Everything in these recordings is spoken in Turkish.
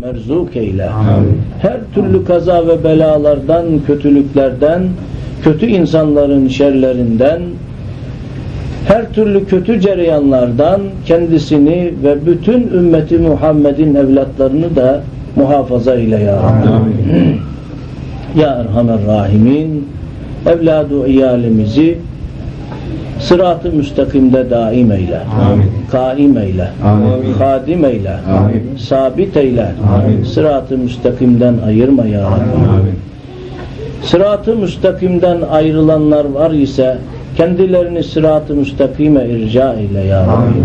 merzuk eyle. Amin. Her türlü kaza ve belalardan, kötülüklerden, kötü insanların şerlerinden, her türlü kötü cereyanlardan kendisini ve bütün ümmeti Muhammed'in evlatlarını da muhafaza eyle ya Rabbi. Amin. Ya Erhamer Rahimin evladu iyalimizi sırat-ı müstakimde daim eyle. Amin. Kaim eyle. Amin. Hadim eyle. Amin. Sabit eyle. Amin. Sırat-ı müstakimden ayırma ya Rabbi. Amin. Sırat-ı müstakimden ayrılanlar var ise kendilerini sırat-ı müstakime irca eyle ya Rabbi. Amin.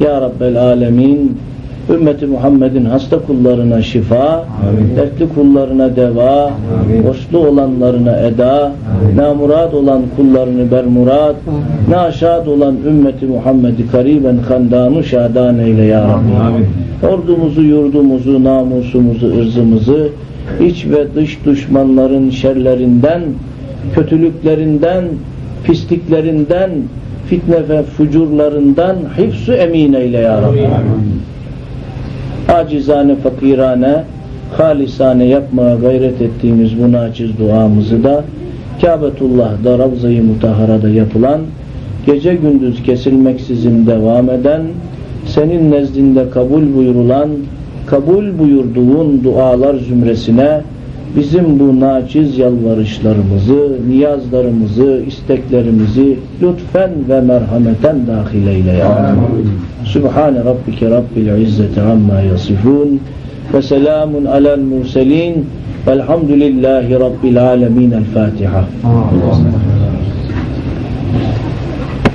Ya Rabbel Alemin ümmeti Muhammed'in hasta kullarına şifa, Amin. dertli kullarına deva, Amin. borçlu olanlarına eda, Amin. namurad olan kullarını bermurad, naşad olan ümmeti Muhammed'i kariben kandanu şadan eyle ya Rabbi. Amin. Ordumuzu, yurdumuzu, namusumuzu, ırzımızı iç ve dış düşmanların şerlerinden, kötülüklerinden, pisliklerinden, fitne ve fucurlarından hifzu emin eyle ya Rabbi. Acizane, fakirane, halisane yapmaya gayret ettiğimiz bu naçiz duamızı da Kabetullah'da Ravza-i Mutahara'da yapılan gece gündüz kesilmeksizin devam eden senin nezdinde kabul buyurulan kabul buyurduğun dualar zümresine bizim bu naçiz yalvarışlarımızı, niyazlarımızı, isteklerimizi lütfen ve merhameten dahil eyle ya Rabbi. Sübhane Rabbike Rabbil İzzeti amma yasifun ve selamun alel murselin velhamdülillahi Rabbil alemin. El Fatiha.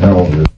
Ne oldu?